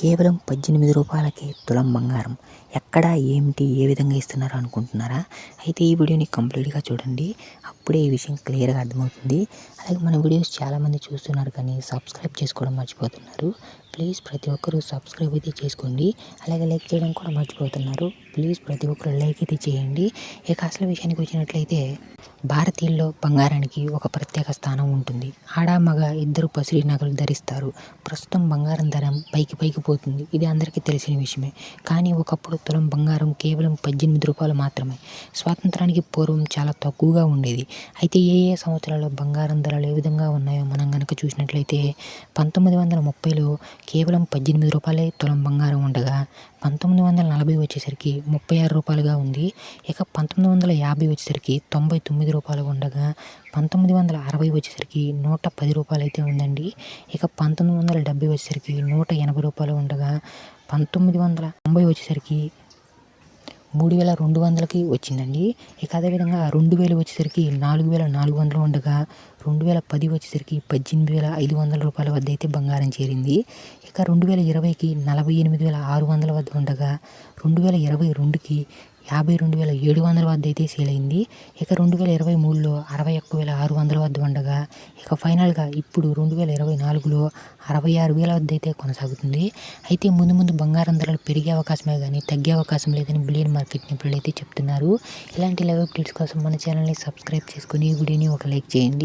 కేవలం పద్దెనిమిది రూపాయలకి తులం బంగారం. ఎక్కడ ఏమిటి ఏ విధంగా ఇస్తున్నారు అనుకుంటున్నారా? అయితే ఈ వీడియోని కంప్లీట్గా చూడండి. అప్పుడే ఈ విషయం క్లియర్గా అర్థమవుతుంది. అలాగే మన వీడియోస్ చాలామంది చూస్తున్నారు కానీ సబ్స్క్రైబ్ చేసుకోవడం మర్చిపోతున్నారు. ప్లీజ్ ప్రతి ఒక్కరూ సబ్స్క్రైబ్ అయితే చేసుకోండి. అలాగే లైక్ చేయడం కూడా మర్చిపోతున్నారు. ప్లీజ్ ప్రతి ఒక్కరు లైక్ అయితే చేయండి. ఇక అసలు విషయానికి వచ్చినట్లయితే భారతీయుల్లో బంగారానికి ఒక ప్రత్యేక స్థానం ఉంటుంది. ఆడ మగ ఇద్దరు పసిడి నగలు ధరిస్తారు. ప్రస్తుతం బంగారం ధర పైకి పైకి పోతుంది. ఇది అందరికీ తెలిసిన విషయమే. కానీ ఒకప్పుడు తులం బంగారం కేవలం పద్దెనిమిది రూపాయలు మాత్రమే. స్వాతంత్రానికి పూర్వం చాలా తక్కువగా ఉండేది. అయితే ఏ ఏ సంవత్సరాల్లో బంగారం ధరలు ఏ విధంగా ఉన్నాయో మనం కనుక చూసినట్లయితే పంతొమ్మిది వందల ముప్పైలో కేవలం పద్దెనిమిది రూపాయలే తులం బంగారం ఉండగా పంతొమ్మిది వందల నలభై వచ్చేసరికి ముప్పై ఆరు రూపాయలుగా ఉంది. ఇక పంతొమ్మిది వందల యాభై వచ్చేసరికి తొంభై తొమ్మిది రూపాయలు ఉండగా పంతొమ్మిది వందల అరవై వచ్చేసరికి నూట పది రూపాయలు అయితే ఉందండి. ఇక పంతొమ్మిది వందల డెబ్బై వచ్చేసరికి నూట ఎనభై రూపాయలు ఉండగా పంతొమ్మిది వందల తొంభై వచ్చేసరికి మూడు వేల రెండు వందలకి వచ్చిందండి. ఇక అదేవిధంగా రెండు వేలు వచ్చేసరికి నాలుగు వేల నాలుగు వందలు ఉండగా రెండు వేల పది వచ్చేసరికి పద్దెనిమిది వేల ఐదు వందల రూపాయల వద్ద అయితే బంగారం చేరింది. ఇక రెండు వేల ఇరవైకి నలభై ఎనిమిది వేల ఆరు వందల వద్ద ఉండగా రెండు వేల ఇరవై రెండుకి యాభై రెండు వేల ఏడు వందల వద్ద అయితే సేల్ అయింది ఇక రెండు వేల ఇరవై మూడులో అరవై ఒక్క వేల ఆరు వందల వద్ద ఉండగా ఇక ఫైనల్గా ఇప్పుడు రెండు వేల ఇరవై నాలుగులో అరవై ఆరు వేల వద్ద అయితే కొనసాగుతుంది. అయితే ముందు ముందు బంగారం ధరలు పెరిగే అవకాశమే కానీ తగ్గే అవకాశం లేదని బిలియన్ మార్కెట్ నిపుణులు అయితే చెప్తున్నారు. ఇలాంటి లైవ్ అప్డేట్స్ కోసం మన ఛానల్ని సబ్స్క్రైబ్ చేసుకుని వీడియోని ఒక లైక్ చేయండి.